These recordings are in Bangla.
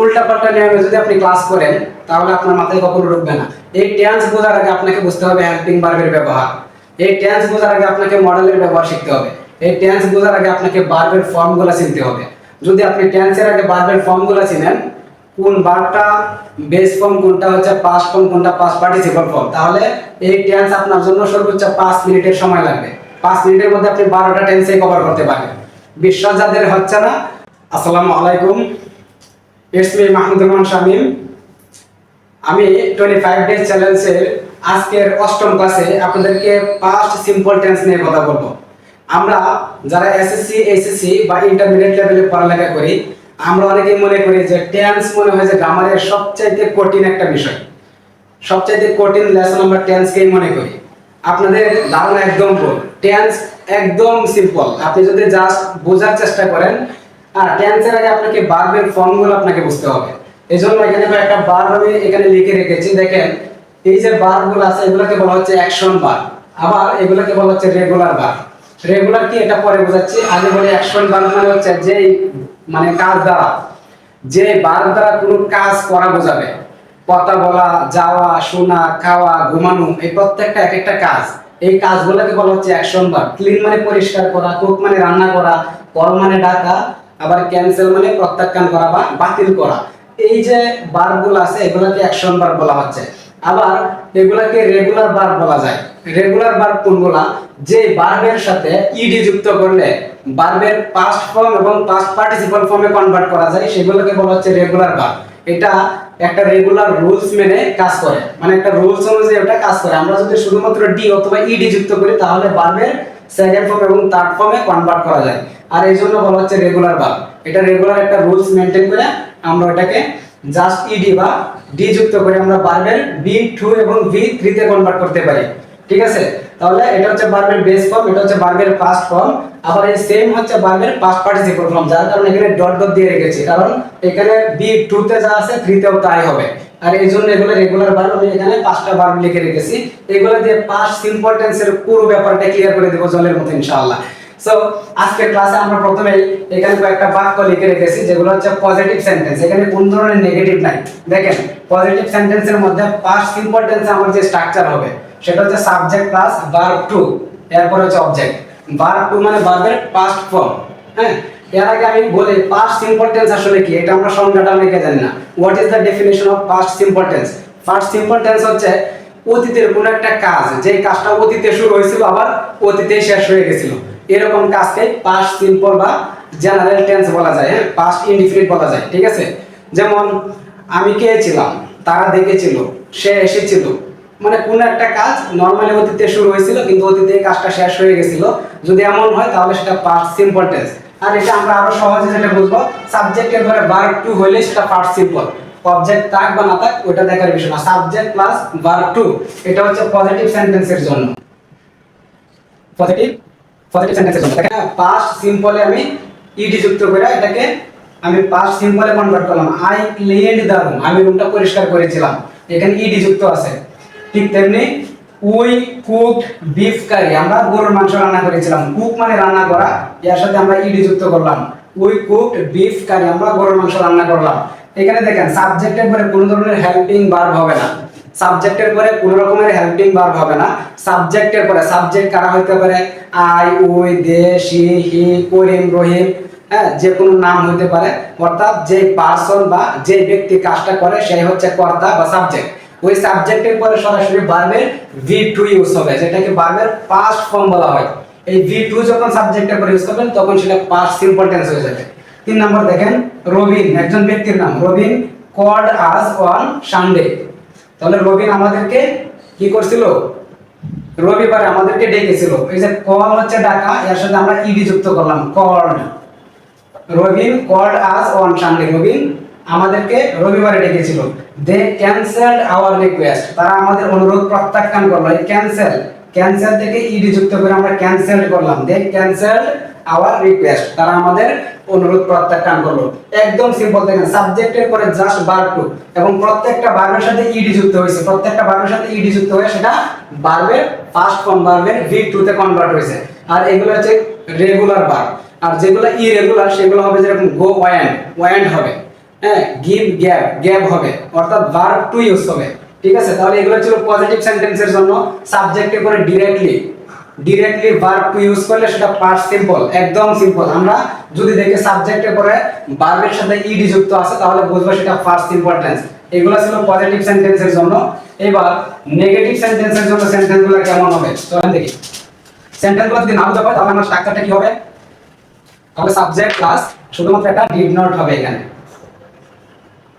উল্টা পাল্টা নিয়মে যদি আপনি ক্লাস করেন, তাহলে আপনার মাথায় কখনো ঢুকবে না। এই টেন্স বোঝার আগে আপনাকে বুঝতে হবে হেল্পিং ভার্বের ব্যবহার। এই টেন্স বোঝার আগে আপনাকে মডেলের ব্যবহার শিখতে হবে। এই টেন্স বোঝার আগে আপনাকে ভার্বের ফর্মগুলো চিনতে হবে। যদি আপনি টেন্সের আগে ভার্বের ফর্মগুলো চিনেন, কোন বারটা বেস ফর্ম কোনটা হচ্ছে পাস ফর্ম কোনটা পাস পার্টিসিপল ফর্ম তাহলে এই টেন্স আপনার জন্য সর্বোচ্চ পাঁচ মিনিটের সময় লাগবে। পাঁচ মিনিটের মধ্যে আপনি বারোটা টেন্সে কভার করতে পারবেন বিশ্বাস যাদের হচ্ছে না, আসসালামু আলাইকুম। It's me Mahmudur Rahman Shamim. আমি টোয়েন্টি ফাইভ ডেজ চ্যালেঞ্জের আজকের অষ্টম ক্লাসে আপনাদেরকে পাস্ট সিম্পল টেন্স নিয়ে কথা বলব। আমরা যারা এসএসসি এইচএসসি বা ইন্টারমিডিয়েট লেভেলে পড়ালেখা করি, আমরা অনেকেই মনে করি যে টেন্স মনে হয় যে গ্রামারের সবচাইতে কঠিন একটা বিষয়। সবচাইতে কঠিন লেসন আমরা টেন্সকেই মনে করি। আপনাদের ধারণা একদম ভুল। টেন্স একদম সিম্পল আপনি যদি জাস্ট বোঝার চেষ্টা করেন আর টেন্সের আগে আপনাকে বার্বের ফর্মগুলো আপনাকে বুঝতে হবে। এই জন্য এখানে একটা বার্ব আমি এখানে লিখে রেখেছি, দেখেন, এই যে বার্বগুলো আছে, এগুলোকে বলা হচ্ছে অ্যাকশন বার আবার এগুলোকে বলা হচ্ছে রেগুলার বার রেগুলার কি? এটা পরে বোঝাচ্ছি। আগে বলে অ্যাকশন বার মানে হচ্ছে যে মানে কাজ দ্বারা। যে বার দ্বারা কোনো কাজ করা বোঝাবে। কথা বলা, যাওয়া, শোনা, খাওয়া, ঘুমানো, এই প্রত্যেকটা এক একটা কাজ। এই কাজগুলোকে বলা হচ্ছে অ্যাকশন বার ক্লিন মানে পরিষ্কার করা কুক মানে রান্না করা, কল মানে ডাকা আবার ক্যান্সেল মানে প্রত্যাখ্যান করা বা বাতিল করা। এই যে বারগুলো আছে, এগুলোকে অ্যাকশন বার বলা হচ্ছে। আবার এগুলাকে রেগুলার বার বলা যায়। রেগুলার বার কোনগুলা? যে বার্বের সাথে ইডি যুক্ত করলে বার্বের পাস্ট ফর্ম এবং পাস্ট পার্টিসিপল ফর্মে কনভার্ট করা যায়, সেগুলোকে বলা হচ্ছে রেগুলার বার এটা একটা রেগুলার রুলস মেনে কাজ করে। মানে একটা রুলস অনুযায়ী ওটা কাজ করে। আমরা যদি শুধুমাত্র ডি অথবা ইডি যুক্ত করি, তাহলে বার্বের সেকেন্ড ফর্ম এবং থার্ড ফর্মে কনভার্ট করা যায়। আর এই জন্য বলা হচ্ছে রেগুলার বার এটা রেগুলার একটা রুলস মেনটেন করে আমরা এটাকে জাস্ট ইডি বা ডি যুক্ত করে আমরা বার্বের বি টু এবং ভি থ্রিতে কনভার্ট করতে পারি। ঠিক আছে? তাহলে এটা হচ্ছে বার্বের বেস ফর্ম এটা হচ্ছে বার্বের পাস্ট ফর্ম আবার এই সেম হচ্ছে বার্বের পাস্ট পার্টিসিপল ফর্ম যার কারণে এখানে ডট ডট দিয়ে রেখেছি। কারণ এখানে বি টু তে যা আছে থ্রি তেও তাই হবে। আর এই জন্য এগুলো রেগুলার বার আমি এখানে পাঁচটা ভার্ব লিখে রেখেছি। এগুলো দিয়ে পাঁচ সিম্পল টেন্সের পুরো ব্যাপারটা ক্লিয়ার করে দেবো জলের মতো ইনশাআল্লাহ। সো আজকে ক্লাসে আমরা প্রথমে এখানে কয়েকটা বাক্য লিখে রেখেছি, যেগুলো হচ্ছে পজিটিভ সেন্টেন্স এখানে কোন ধরনের নেগেটিভ নাই। দেখেন পজিটিভ সেন্টেন্সের মধ্যে পাস্ট সিম্পল টেন্সে আমার যে স্ট্রাকচার হবে, সেটা হচ্ছে সাবজেক্ট প্লাস ভার্ব টু এরপর হচ্ছে অবজেক্ট ভার্ব টু মানে ভার্বের পাস্ট ফর্ম হ্যাঁ? এর আগে আমি বলি পাস্ট সিম্পল টেন্স আসলে কি? এটা আমরা সংজ্ঞাটা অনেকে জানি না। What is the definition of past simple tense first simple tense হচ্ছে অতীতের কোনো একটা কাজ, যে কাজটা অতীতে শুরু হয়েছিল, আবার অতীতে শেষ হয়ে গেছিল। এরকম কাজকে পাস্ট সিম্পল বা জেনারেল টেন্স বলা যায় হ্যাঁ? পাস্ট ইনডিফিনিট বলা যায়, ঠিক আছে? যেমন, আমি কে ছিলাম? তারা দেখেছিল, সে এসেছিল। মানে কোন একটা কাজ নর্মালি অতীতে শুরু হয়েছিল, কিন্তু অতীতে কাজটা শেষ হয়ে গেছিল। যদি এমন হয়, তাহলে সেটা পাস্ট সিম্পল টেন্স আর এটা আমরা আরও সহজে যেটা বুঝব সাবজেক্টের পরে ভার্ব টু হলে সেটা পাস্ট সিম্পল অবজেক্ট থাক বা না থাক ওটা দেখার বিষয় না। সাবজেক্ট প্লাস ভার্ব টু এটা হচ্ছে পজিটিভ সেন্টেন্সের জন্য। পজিটিভ পজিটিভ সেন্টেন্সের জন্য। দেখেন পাস্ট সিম্পলে আমি ইডি যুক্ত করে এটাকে আমি পাস্ট সিম্পলে কনভার্ট করলাম। আই ক্লিনড দ্য রুম আমি রুমটা পরিষ্কার করেছিলাম। এখানে ইডি যুক্ত আছে। ঠিক তেমনি উই কুক বিফ কারি আমরা গরুর মাংস রান্না করেছিলাম। কুক মানে রান্না করা, এর সাথে আমরা ইডি যুক্ত করলাম। উই কুকড বিফ কারি আমরা গরুর মাংস রান্না করলাম। এখানে দেখেন সাবজেক্টের পরে কোনো ধরনের হেল্পিং ভার্ব হবে না। সাবজেক্টের পরে কোন রকমের হেল্পিং ভার্ব হবে না। সাবজেক্টের পরে সাবজেক্ট কারা হইতে পারে? I we they, she, he, Karim, Rahim হ্যাঁ যে কোনো নাম হইতে পারে। অর্থাৎ যে পার্সন বা যে ব্যক্তি কাজটা করে, সেই হচ্ছে কর্তা বা সাবজেক্ট ওই সাবজেক্টের পরে সরাসরি ভার্বের ভি টু ইউজ হবে, যেটাকে ভার্বের পাস্ট ফর্ম বলা হয়। এই ভি টু যখন সাবজেক্টের পরে ইউজ করবেন, তখন সেটা পাস্ট সিম্পল টেন্স হয়ে যাবে। তিন নম্বর দেখেন, রবিন, একজন ব্যক্তির নাম, Robin called us on Sunday তাহলে রবিন আমাদেরকে কি করছিল? রবিবারে আমাদেরকে ডেকেছিল। এই যে কল হচ্ছে ডাকা, এর সাথে আমরা ইডি যুক্ত করলাম called Robin called us on Sunday Robin আমাদেরকে রবিবারে ডেকেছিল। দে ক্যান্সেলড আওয়ার রিকোয়েস্ট তারা আমাদের অনুরোধ প্রত্যাখ্যান করল, এই ক্যান্সেল ক্যান্সেল থেকে ইডি যুক্ত করে আমরা ক্যান্সেল করলাম। দে ক্যান্সেলড আওয়ার রিকোয়েস্ট তারা আমাদের অনুরোধ প্রত্যাখ্যান করল। একদম সিম্পল দেখেন সাবজেক্টের পরে জাস্ট ভার্ব টু এবং প্রত্যেকটা ভার্বের সাথে ইডি যুক্ত হয়েছে। প্রত্যেকটা ভার্বের সাথে ইডি যুক্ত হয়ে সেটা ভার্বের ফার্স্ট ফর্ম ভার্বের ভি টু তে কনভার্ট হয়েছে। আর এগুলো হচ্ছে রেগুলার ভার্ব আর যেগুলো ইরেগুলার সেগুলো হবে যেরকম গো ওয়ান্ড ওয়ান্ড হবে। হ্যাঁ গিভ গ্যাপ গ্যাপ হবে। অর্থাৎ ভার্ব টু ইউজ হবে। ঠিক আছে? তাহলে এগুলো ছিল পজিটিভ সেন্টেন্সের জন্য সাবজেক্টে করে directly directly verb two use করলে সেটা পার্ট সিম্পল একদম সিম্পল আমরা যদি দেখি সাবজেক্টে করে ভার্বের সাথে ইডি যুক্ত আছে, তাহলে বুঝব সেটা ফার্স্ট সিম্পল টেন্স এগুলো ছিল পজিটিভ সেন্টেন্সের জন্য। এবার নেগেটিভ সেন্টেন্সের জন্য সেন্টেন্সগুলো কেমন হবে? চলেন দেখি। সেন্টেন্সগুলো যদি নাম দেওয়া তাহলে আমার স্ট্রাকচারটা কি হবে? তাহলে সাবজেক্ট প্লাস শুধুমাত্র একটা ডিড নট হবে এখানে।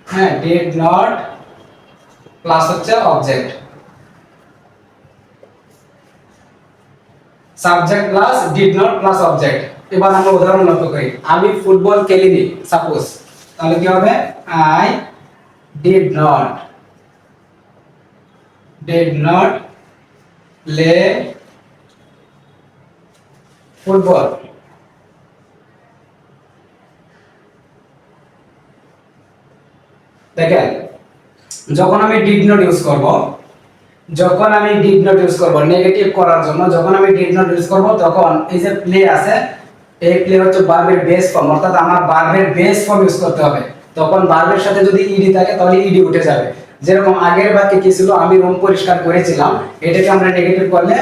হ্যাঁ ডিড নট প্লাস হচ্ছে object subject plus did not plus object এবার আমরা উদাহরণ লক্ষ্য করি। আমি ফুটবল খেলিনি সাপোজ তাহলে কি হবে? I did not did not play football দেখেন, যখন আমি ডিড নট ইউজ করব, যখন আমি ডিড নট ইউজ করব নেগেটিভ করার জন্য, যখন আমি ডিড নট ইউজ করব, তখন এই যে প্লে আছে, এই প্লে হচ্ছে ভার্বের বেস ফর্ম অর্থাৎ আমার ভার্বের বেস ফর্ম ইউজ করতে হবে। তখন ভার্বের সাথে যদি ইডি থাকে, তাহলে ইডি উঠে যাবে। যেরকম আগের বাক্যে কি ছিল? আমি রুম পরিষ্কার করেছিলাম। এটাকে আমরা নেগেটিভ করলে,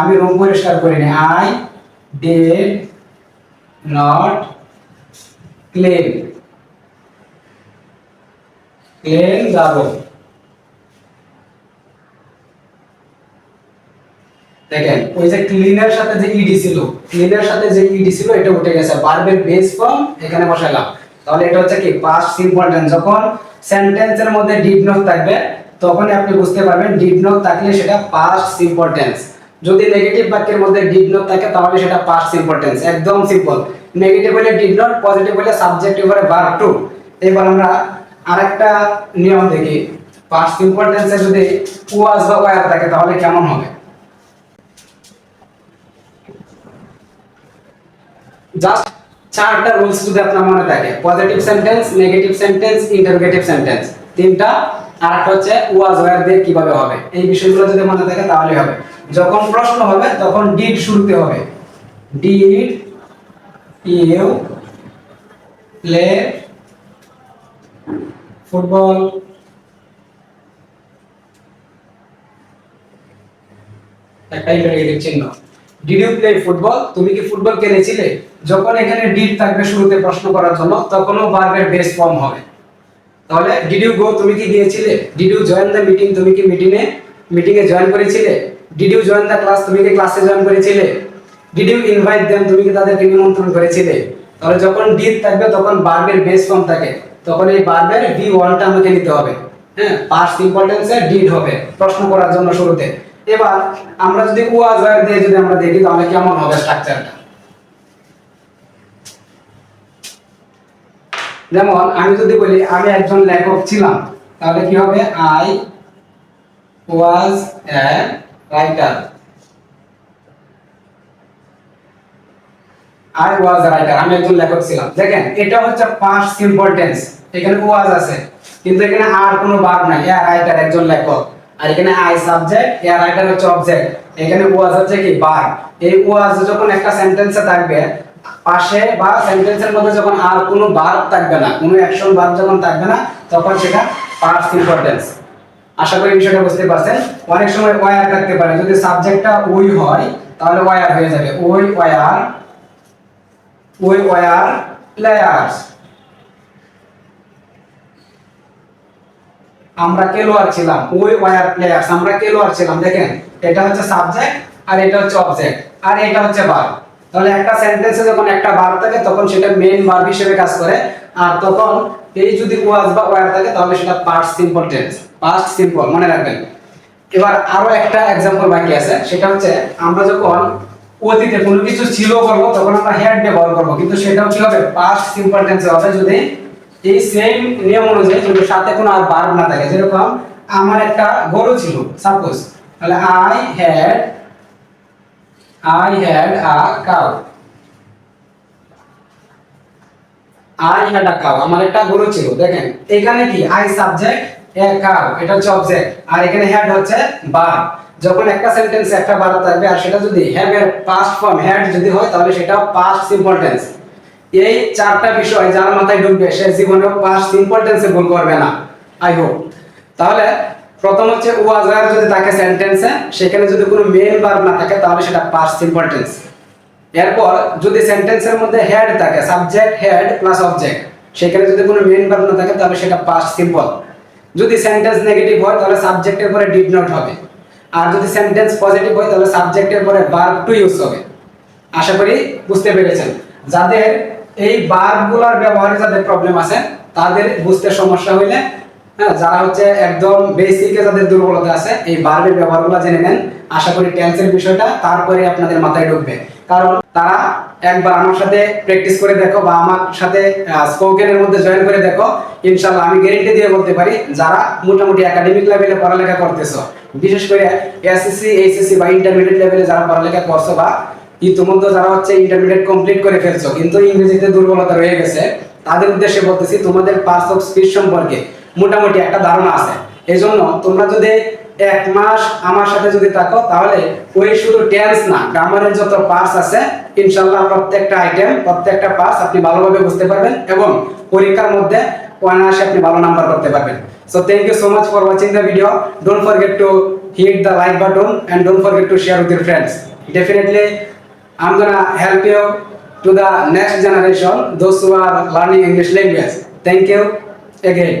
আমি রুম পরিষ্কার করিনি I did not clean the room দেখেন, ওই যে ক্লিনের সাথে যে ইডি ছিল ক্লিনের সাথে যে ইডি ছিল, এটা উঠে গেছে। ভার্বের বেস ফর্ম এখানে বসালাম তাহলে এটা হচ্ছে কি পাস্ট সিম্পল টেন্স যখন সেন্টেন্সের মধ্যে ডিড নট থাকবে, তখনই আপনি বুঝতে পারবেন ডিড নট থাকলে সেটা পাস্ট সিম্পল টেন্স যদি নেগেটিভ বাক্যের মধ্যে ডিড নট থাকে, তাহলে সেটা পাস্ট সিম্পল টেন্স একদম সিম্পল নেগেটিভ হলে ডিড নট পজিটিভ হলে সাবজেক্ট এবারে ভার্ব টু এবার আমরা আরেকটা নিয়ম দেখি। পাস্ট সিম্পল টেন্সে যদি ওয়াজ বা ওয়ার থাকে, তাহলে কেমন হবে? জাস্ট চারটা রুলস যদি আপনার মনে থাকে positive sentence negative sentence interrogative sentence তিনটা। আর একটা হচ্ছে ওয়াজ ওয়ার দিয়ে কীভাবে হবে? এই বিষয়গুলো যদি মনে থাকে তাহলে হবে। যখন প্রশ্ন হবে, তখন ডিড শুরুতে হবে। Did you play football. Did you play football তুমি কি ফুটবল খেলেছিলে? যখন এখানে ডিড থাকবে শুরুতে প্রশ্ন করার জন্য, তখনও ভার্বের বেস ফর্ম হবে। তাহলে ডিড ইউ গো তুমি কি গিয়েছিলে? Did you join the meeting তুমি কি মিটিং এ মিটিং এ জয়েন করেছিলে? Did you join the class তুমি কি ক্লাসে জয়েন করেছিলে? ডিড ইউ ইনভাইট দেম তুমি কি তাদেরকে নিমন্ত্রণ করেছিলে? তাহলে যখন ডিড থাকবে, তখন ভার্বের বেস ফর্ম থাকে। তখন এই ভার্বের ভি ওয়ানটা আমাকে নিতে হবে। হ্যাঁ পাস্ট ইম্পর্টেন্সে ডিড হবে, প্রশ্ন করার জন্য শুরুতে। এবার আমরা যদি ওয়াজ ওয়ার দিয়ে যদি আমরা দেখি, তাহলে কেমন হবে স্ট্রাকচারটা যেমন, আমি যদি বলি, আমি একজন লেখক ছিলাম, তাহলে কি হবে? I was a writer I was writer, আমি একজন লেখক ছিলাম। দেখেন, এটা হচ্ছে পাস্ট সিম্পল টেন্স এখানে ওয়াজ আছে, কিন্তু এখানে আর কোনো ভার্ব নাই। এ রাইটার একজন লেখক, আর এখানে আই সাবজেক্ট এ রাইটার হচ্ছে অবজেক্ট এখানে ওয়াজ হচ্ছে কি ভার্ব এই ওয়াজ যখন একটা সেন্টেন্সে থাকবে, পাশে বা সেন্টেন্সের মধ্যে যখন আর কোনো ভার্ব থাকবে না, কোনো অ্যাকশন ভার্ব যখন থাকবে না, তখন সেটা পাস্ট ইম্পর্টেন্স আশা করি বিষয়টা বুঝতে পারছেন। অনেক সময় ওয়ার থাকতে পারে। যদি সাবজেক্টটা ওই হয়, তাহলে ওয়ার হয়ে যাবে। ওই ওয়ার ওই ওয়ার প্লেয়ার্স আমরা খেলোয়াড় ছিলাম ওই ওয়ার প্লেয়ার্স আমরা খেলোয়াড় ছিলাম দেখেন এটা হচ্ছে সাবজেক্ট আর এটা হচ্ছে অবজেক্ট আর এটা হচ্ছে ভার্ব তাহলে একটা সেন্টেন্সে যখন একটা ভার্ব থাকে তখন সেটা মেইন ভার্ব হিসেবে কাজ করে আর তখন এই যদি ওয়াজ বা ওয়ার থাকে তাহলে সেটা past simple tense past simple মনে রাখবেন এবার আরো একটা एग्जांपल বাকি আছে সেটা হচ্ছে আমরা যখন অতীতে কোনো কিছু ছিল করব, তখন আমরা হ্যাড ব্যবহার করব। কিন্তু সেটাও কি হবে? পাস্ট সিম্পল টেন্সে হবে যদি এই সেম নিয়ম অনুযায়ী যদি সাথে কোনো আর ভার্ব না থাকে, যেরকম আমার একটা গরু ছিল সাপোজ তাহলে I had I had a cow I had a cow আমার একটা গরু ছিল, দেখেন, এখানে কি? আই সাবজেক্ট এ কাউ এটা হচ্ছে অবজেক্ট আর এখানে হ্যাড হচ্ছে ভার্ব যখন একটা সেন্টেন্সে একটা ভার্ব থাকবে, আর সেটা যদি হ্যাভ এর পাস্ট ফর্ম হ্যাড যদি হয়, তাহলে সেটা পাস্ট সিম্পল টেন্স এই চারটা বিষয় যার মাথায় ঢুকবে, সে জীবনে পাস সিম্পল টেন্সে ভুল করবে না আই হোপ তাহলে, প্রথম হচ্ছে ওয়াজ ওয়ার যদি থাকে সেন্টেন্সে সেখানে যদি কোনো মেন ভার্ব না থাকে, তাহলে সেটা পাস সিম্পল টেন্স এরপর যদি সেন্টেন্সের মধ্যে হেড থাকে সাবজেক্ট হেড প্লাস অবজেক্ট সেখানে যদি কোনো মেন ভার্ব না থাকে, তাহলে সেটা পাস্ট সিম্পল যদি সেন্টেন্স নেগেটিভ হয়, তাহলে সাবজেক্টের পরে ডিড নট হবে। আর যদি সেন্টেন্স পজিটিভ হয়, তাহলে সাবজেক্টের পরে ভার্ব টু ইউজ হবে। আশা করি বুঝতে পেরেছেন। যাদের এই বারগুলার ব্যবহারে যাদের প্রবলেম আছে, তাদের বুঝতে সমস্যা হইলে হ্যাঁ যারা হচ্ছে একদম বেসিকে যাদের দুর্বলতা আছে, এই বার্বের ব্যবহারগুলো জেনে নেন। আশা করি টেন্সের বিষয়টা তারপরে আপনাদের মাথায় ঢুকবে। কারণ তারা একবার আমার সাথে প্র্যাকটিস করে দেখো বা আমার সাথে স্পোকেনের মধ্যে জয়েন করে দেখো ইনশাল্লাহ আমি গ্যারেন্টি দিয়ে বলতে পারি, যারা মোটামুটি একাডেমিক লেভেলে পড়ালেখা করতেছো, বিশেষ করে এসএসসি এইচএসসি বা ইন্টারমিডিয়েট লেভেলে যারা পড়ালেখা করছ বা ইতিমধ্যে যারা হচ্ছে ইন্টারমিডিয়েট কমপ্লিট করে ফেলছো, কিন্তু ইংরেজিতে দুর্বলতা রয়ে গেছে, তাদের উদ্দেশ্যে বলতেছি তোমাদের পার্টস অফ স্পিচ সম্পর্কে মোটামুটি একটা ধারণা আছে। এই জন্য তোমরা যদি এক মাস আমার সাথে যদি থাকো, তাহলে ওই শুধু টেন্স না, গ্রামারের যত পার্স আছে, ইনশাল্লাহ প্রত্যেকটা আইটেম প্রত্যেকটা পার্স আপনি ভালোভাবে বুঝতে পারবেন এবং পরীক্ষার মধ্যে অনায়াসে আপনি ভালো নাম্বার করতে পারবেন। So thank you so much for watching the video don't forget to hit the like button and don't forget to share with your friends definitely I'm gonna help you to the next generation those who are learning English language thank you again